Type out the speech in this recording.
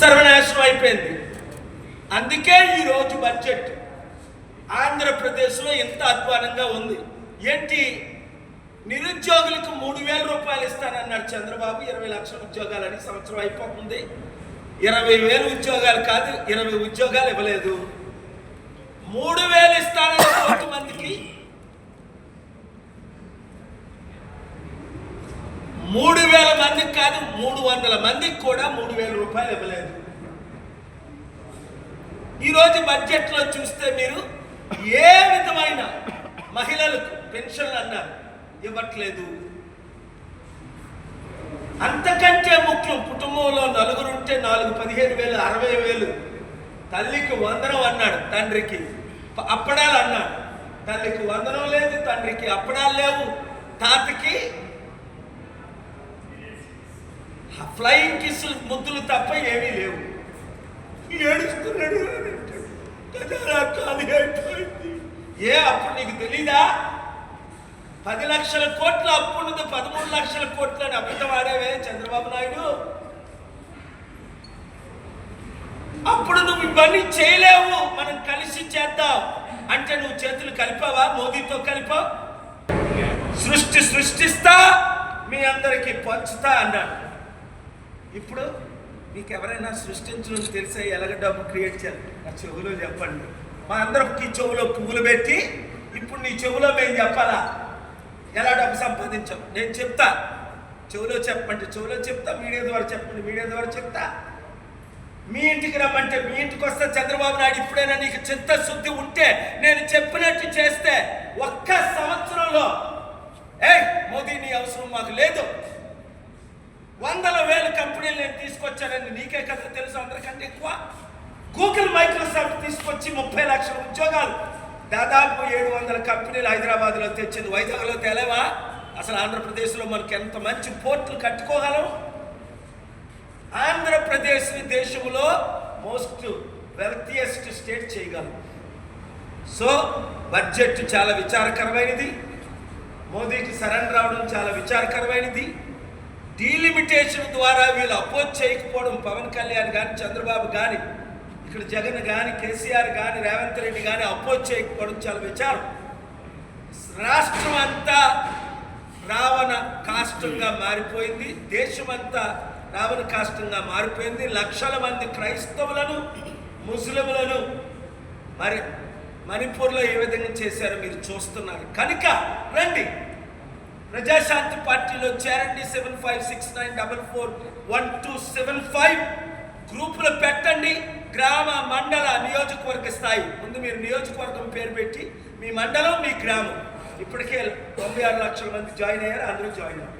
సర్వనాశనం అయిపోయింది. అందుకే ఈరోజు బడ్జెట్ ఆంధ్రప్రదేశ్లో ఎంత అధ్వానంగా ఉంది. ఏంటి? నిరుద్యోగులకు మూడు వేల రూపాయలు ఇస్తానన్నాడు చంద్రబాబు. ఇరవై లక్షల ఉద్యోగాలని సంవత్సరం అయిపోతుంది. ఇరవై వేలు ఉద్యోగాలు కాదు ఇరవై ఉద్యోగాలు ఇవ్వలేదు. మూడు వేలు ఇస్తానని కొంతమందికి మందికి మూడు వేల మందికి కాదు మూడు వందల మందికి కూడా మూడు వేల రూపాయలు ఇవ్వలేదు. ఈరోజు బడ్జెట్లో చూస్తే మీరు ఏ విధమైన మహిళలకు పెన్షన్లు అన్నారు? ఇవ్వట్లేదు. అంతకంటే ముఖ్యం కుటుంబంలో నలుగురు ఉంటే నాలుగు పదిహేను వేలు అరవై వేలు. తల్లికి వందనం అన్నాడు తండ్రికి. అప్పడాలు అన్నాడు. తల్లికి వందనం లేదు తండ్రికి అప్పడాలు లేవు. తాతకి ఫ్లయింగ్ కిస్సులు ముద్దులు తప్ప ఏమీ లేవు. ఏడుస్తున్నాడు ఖాళీ అయిపోయింది. ఏ అప్పుడు నీకు తెలీదా? పది లక్షల కోట్ల అప్పు పదమూడు లక్షల కోట్లు అని అబద్ధం ఆడేవే చంద్రబాబు నాయుడు? అప్పుడు నువ్వు ఇవన్నీ చేయలేవు. మనం కలిసి చేద్దాం. అంటే నువ్వు చేతులు కలిపావా? మోదీతో కలిపావు? సృష్టి సృష్టిస్తా మీ అందరికీ పంచుతా అన్నాడు. ఇప్పుడు మీకు ఎవరైనా సృష్టించడం తెలిసే ఎలాగ డబ్బు క్రియేట్ చేయాలి? నా చెవులో చెప్పండి. మా అందరం ఈ చెవులో పువ్వులు పెట్టి ఇప్పుడు నీ చెవులో మేము చెప్పాలా? ఎలా డబ్బు సంపాదించాం? నేను చెప్తా. చెవులో చెప్పండి. చెవులో చెప్తా మీడియా ద్వారా చెప్పండి. మీడియా ద్వారా చెప్తా. మీ ఇంటికి రమ్మంటే మీ ఇంటికి వస్తే చంద్రబాబు నాయుడు ఇప్పుడైనా నీకు చిత్తశుద్ధి ఉంటే నేను చెప్ చేస్తే ఒక్క సంవత్సరంలో ఏ మోదీ నీ అవసరం మాకు లేదు వందల వేల కంపెనీలు నేను నీకే కదా తెలుసు అందరికంటే ఎక్కువ? గూగుల్ మైక్రోసాఫ్ట్ తీసుకొచ్చి ముప్పై లక్షల ఉద్యోగాలు. దాదాపు ఏడు వందల కంపెనీలు హైదరాబాద్లో తెచ్చింది. వైజాగ్లో తేలేవా? అసలు ఆంధ్రప్రదేశ్లో మనకి ఎంత మంచి పోర్టులు కట్టుకోగలం? ఆంధ్రప్రదేశ్ దేశంలో మోస్ట్ వెల్తియెస్ట్ స్టేట్ చేయగలం. సో బడ్జెట్ చాలా విచారకరమైనది. మోదీకి సరెండర్ రావడం చాలా విచారకరమైనది. డీలిమిటేషన్ ద్వారా వీళ్ళు అపోజ్ చేయకపోవడం పవన్ కళ్యాణ్ కానీ చంద్రబాబు కానీ ఇక్కడ జగన్ కానీ కేసీఆర్ కానీ రేవంత్ రెడ్డి కానీ అపోజ్ చేయకపోవడం చాలా విచారం. రాష్ట్రం అంతా రావణ కాష్టంగా మారిపోయింది. దేశమంతా రావణ కాష్టంగా మారిపోయింది. లక్షల మంది క్రైస్తవులను ముస్లింలను మరి మణిపూర్లో ఏ విధంగా చేశారో మీరు చూస్తున్నారు. కనుక రండి. ప్రజాశాంతి పార్టీలో చేరండి seven five six nine double four one two seven five. గ్రూపులు పెట్టండి. గ్రామ మండల నియోజకవర్గ స్థాయి. ముందు మీరు నియోజకవర్గం పేరు పెట్టి మీ మండలం మీ గ్రామం. ఇప్పటికే తొంభై ఆరు లక్షల మంది జాయిన్ అయ్యారు. అందరూ జాయిన్ అయ్యారు